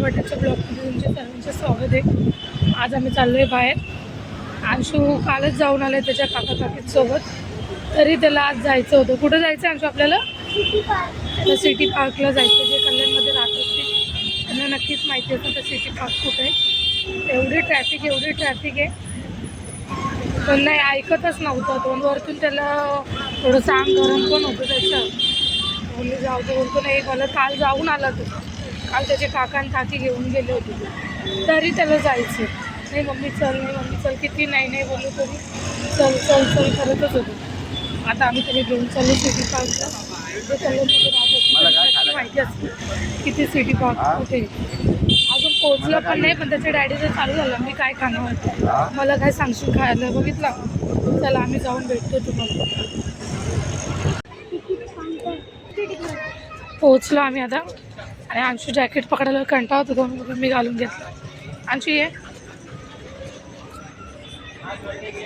बटाच्या ब्लॉगमध्ये तुमच्या स्वागत आहे. आज आम्ही चाललो आहे बाहेर. अंशू कालच जाऊन आले त्याच्या काका काकींसोबत तरी त्याला आज जायचं होतं. कुठं जायचं आहे अंशू आपल्याला? त्याला सिटी पार्कला जायचं जे कल्याणमध्ये राहत असते त्यांना नक्कीच माहिती असतं तर सिटी पार्क कुठं आहे. एवढी ट्रॅफिक एवढी ट्रॅफिक आहे. पण नाही ऐकतच नव्हतं. दोन वरतून त्याला थोडंसं आम गरम पण होतं त्याचं. बोलले जाऊ दे बोलतो नाही मला काल जाऊन आला तो. काल त्याचे काका आणि काकी घेऊन गेले होते. तरी त्याला जायचं नाही मम्मी चल नाही मम्मी चल. किती? नाही नाही बोललो तरी. चल चल चल करतच होतो. आता आम्ही त्याला घेऊन चाललो सिटी पार्कला ते त्याला माहिती असते किती सिटी पार्क कुठे. अजून पोहोचलं पण नाही पण त्याच्या डॅडीचं चालू झालं मी काय खाणं होतं मला काय सांगशील खायला बघितलं? चला आम्ही जाऊन भेटतो तुम्हाला. पोहोचलो आम्ही आता. आणि अंशू जॅकेट पकडायला कंटाळत होतो म्हणून मी घालून घेतलं अंशू ये.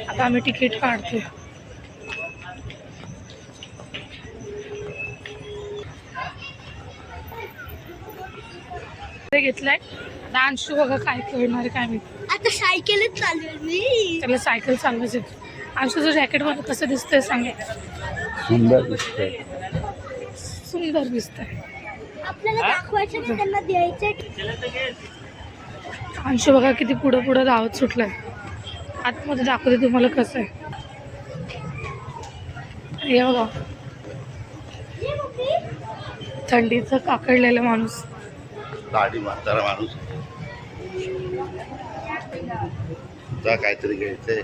आता आम्ही तिकीट काढतोय. ते घेतलंय. आता अंशू बघा काय आहे काय मी आता सायकलच चालू मी. त्याला सायकल चालवायची अंशूचं जॅकेट मला कसं दिसतंय सांगा. सुंदर दिसतंय. त्यांना द्यायचं अंशू बघा किती पुढं पुढं धावत सुटलाय. आतमध्ये दाखवते तुम्हाला कसं आहे. हे बघा. थंडीचं काकडलेला माणूस. दाढी म्हातारा माणूस. जा काहीतरी घ्यायचंय.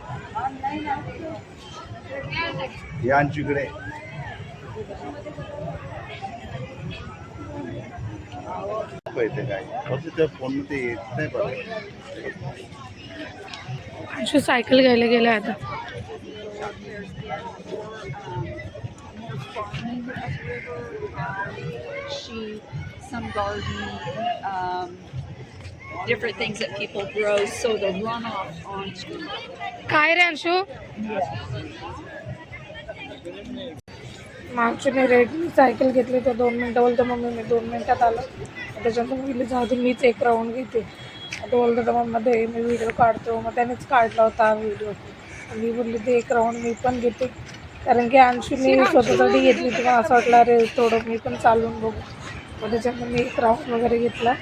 या आमच्याकडे अंशू सायकल घ्यायला गेलाय आता she some garden, um, different things that people grow. So the runoff onto काय रे अंशू मागच्या रेड सायकल घेतली तर दोन मिनटं बोलतो मम्मी मी दोन मिनटात आलो. त्याच्यानंतर मी जाऊ दे मीच एक राऊंड घेते. आता बोलतो तर मम्मा दे मी व्हिडिओ काढतो. मग त्यानेच काढला होता व्हिडिओ मी बोलली ते एक राऊंड मी पण घेते. कारण की अंशूने स्वतःसाठी घेतली तर असं वाटलं अरे थोडं मी पण चालवून बघू. मग त्याच्यानंतर मी एक राऊंड वगैरे घेतला.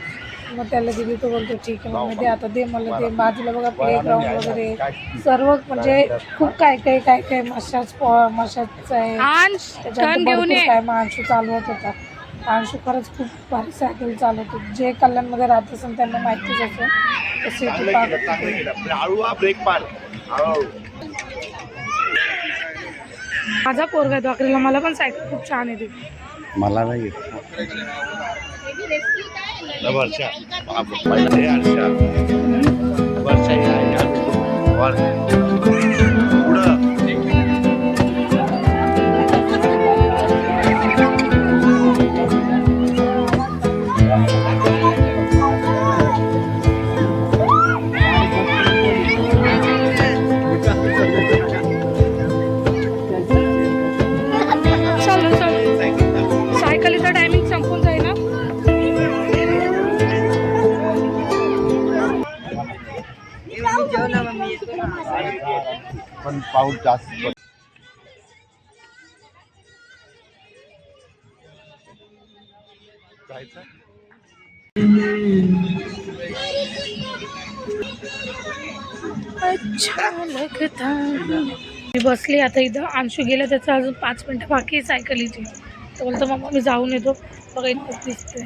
मग त्याला दिली तो बोलतो ठीक आहे मग दे आता दे मला दे. बाजूला बघा प्ले ग्राउंड वगैरे. सर्व म्हणजे खूप काय काय काय काय मशाच मशाच आहे. त्याच्यानंतर भरपूर काय मग अंशू चालवत होता. अंशू खरंच खूप भारी सायकल चालवतो. जे कल्याणमध्ये राहत असेल त्यांना माहितीच असेल. सिटी पार्क माझा पोरगा दाखलेला मला पण सायकल खूप छान येते. मला नाही येत वर्षा पहिला हे आरशा वर्षा हे आहे, या वर. पण पाऊस जास्त मी बसली आता इथं. अंशू गेला त्याचं अजून पाच मिनटं बाकी सायकलीची. तर बोलतो मम्मा मी जाऊन येतो. बघा इथंच दिसते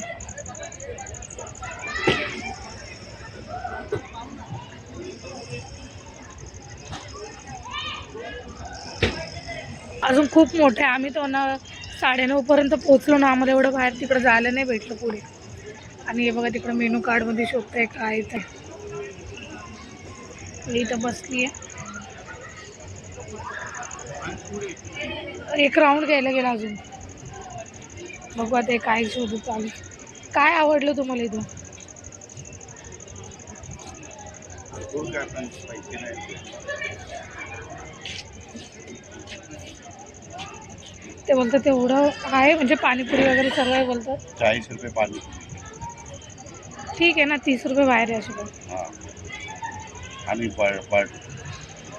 अजून खूप मोठं. आहे आम्ही तो ना साडेनऊपर्यंत पोहोचलो ना आम्हाला एवढं बाहेर तिकडं जायला नाही भेटलं पुढे. आणि हे बघा तिकडं मेनू कार्डमध्ये शोधतंय काय ते. मी इथं बसली आहे एक राऊंड घ्यायला गेला अजून. बघू आता काय शोधू चालू. काय आवडलं तुम्हाला इथं भरपूर काय पण पैसे नाही ते बोलतात तेवढं आहे म्हणजे पाणीपुरी वगैरे सर्व आहे बोलतात. चाळीस रुपये पाणी ठीक आहे ना तीस रुपये बाहेर आहे पण हां.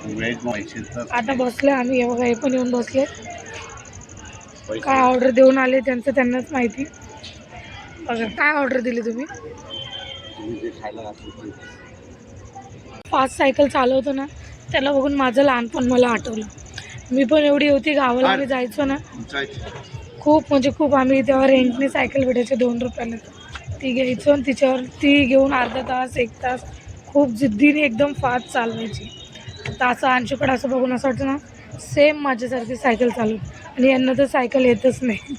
व्हेज म्हैशीचं आता बसले आम्ही हे बघा हे पण येऊन बसले. काय ऑर्डर देऊन आले त्यांचं त्यांनाच माहिती. बघा काय ऑर्डर दिली तुम्ही? तुम्ही जे खायला घातलं ते. फास्ट सायकल चालवतो ना त्याला बघून माझं लहानपण मला आठवलं. मी पण एवढी होती गावाला आम्ही जायचो ना. खूप म्हणजे खूप आम्ही तेव्हा रेंटने सायकल भेटायचे दोन रुपयाला. ती घ्यायचो आणि तिच्यावर ती घेऊन अर्धा तास एक तास खूप जिद्दीने एकदम फास्ट चालवायची. आता असं अंशूकडे असं बघून असं वाटतं ना सेम माझ्यासारखी सायकल चालू आणि यांना तर सायकल येतच नाही.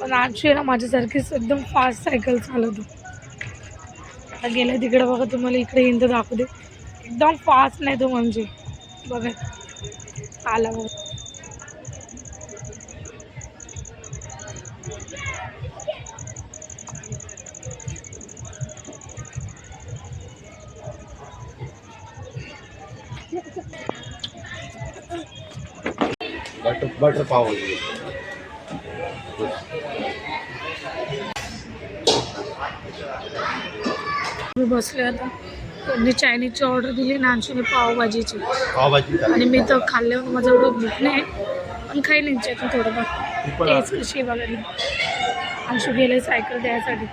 पण अंशू आहे ना माझ्यासारखीच एकदम फास्ट सायकल चालवतो. आता गेलं तिकडे बघा तुम्हाला इकडे येईन तर दाखवू दे एकदम फास्ट नाही तो म्हणजे. बघा. आला बघा बटर बटर पाव बसले आता। त्यांनी चायनीजची ऑर्डर दिली नानशीने पावभाजीची. पावभाजी आणि मी तर खाल्ल्यावर माझं एवढं भूक नाही पण खाईन यांच्यातून थोडंफार टेस्ट. कशी बघायला अंशू गेले सायकल द्यायसाठी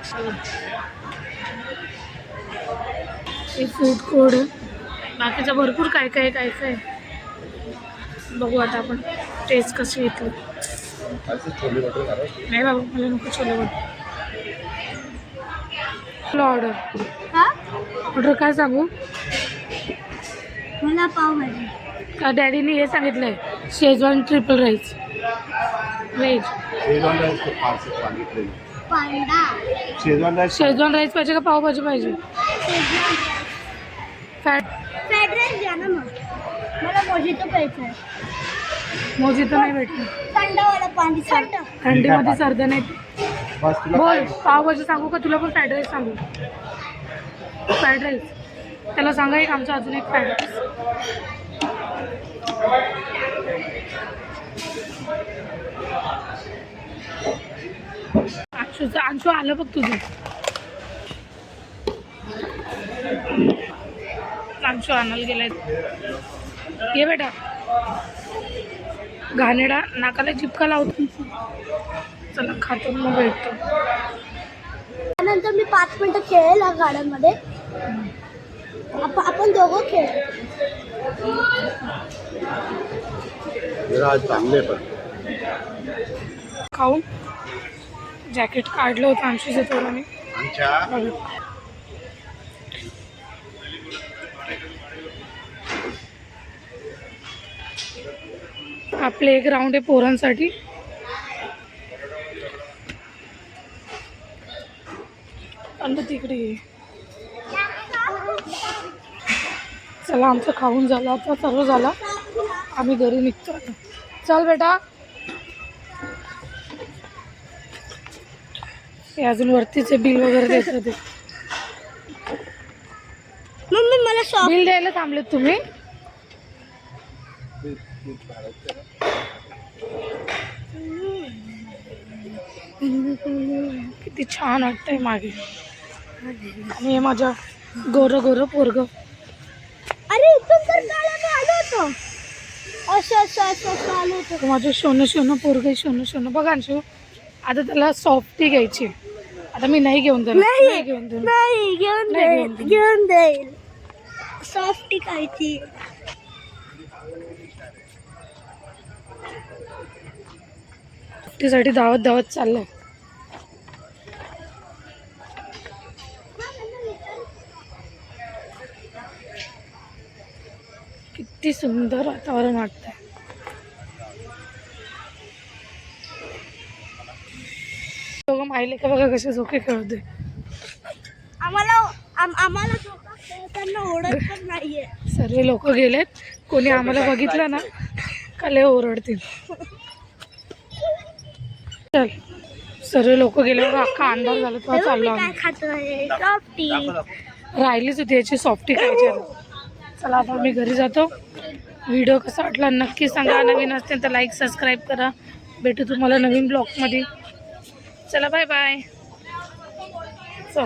हे फूड कोड बाकीचं भरपूर काय काय काय काय. बघू आता आपण टेस्ट कशी येते. नाही बाबा मला नको छोले ऑर्डर हा? ऑर्डर काय सांगू? मला पावभाजी. का डॅडीने हे सांगितलंय Schezwan triple rice veg Schezwan rice सांगितले शेजवान राईस शेजवान राईस पाहिजे का पावभाजी पाहिजे? फॅट फ्राईड राईस द्या ना मग. मला मोजितो प्यायचा आहे. मोजी तर नाही भेटली थंडवाला पाणी थंड. थंडीमध्ये सर्द नाही. बस तुला बोल पावभाजी सांगू का? तुला पण फ्राईड राईस सांगू. Fried rice. त्याला सांगा एक आमचा अजून एक फ्राईड राईस. अंशूचं अंशू आलं बघ तुझं. अंशू आणायला गेलाय. ये बेटा. घाणेडा नाकाला चिपका लावतो. चला खातो मग भेटतो. त्यानंतर मी पाच मिनिटं खेळेल गार्डनमध्ये. आपण दोघं खेळ चांगले पण खाऊन। जॅकेट काढलं होतं आमच्या बघा आपले एक राऊंड आहे पोरांसाठी. आणि तिकडे ये. चला आमचं खाऊन झालं आता सर्व झालं. आम्ही घरी निघतो. चल बेटा. हे अजून वरतीचे बिल वगैरे देत होते मम्मी मला बिल द्यायला थांबलेत तुम्ही? किती छान वाटतंय मागे. आणि हे माझं गोरं गोरं पोरग. अरे इथून तर गाड्याने आलो होतो. असं असं असं असं आलो होतो. माझं सोनं सोनं पोरग सोनं सोनं. बघा अंशू आता त्याला सॉफ्टी घ्यायची. आता मी नाही घेऊन देणार. नाही घेऊन देणार. नाही घेऊन देईल घेऊन देईल. सॉफ्टी खायची. सॉफ्टीसाठी धावत धावत चाललंय. किती सुंदर वातावरण वाटतंय. दोघं माहिले का बघा कसे झोके खेळतोय. आम्हाला आम- आम्हाला धोका खेळताना ओढत पण नाहीये. सर्व लोक गेलेत. कोणी आम्हाला बघितलं ना का लय ओरडतील. चल सर्व लोक गेले बघा अख्खा अंधार झाला तेव्हा चाललो काय आम्ही सॉफ्टी राहिलीच होती याची सॉफ्टी खायची आता. चला आता आम्ही घरी जातो. व्हिडिओ कसा वाटला नक्की सांगा. नवीन असतील तर लाईक सबस्क्राईब करा. भेटू तुम्हाला नवीन ब्लॉगमध्ये चला बाय बाय चल.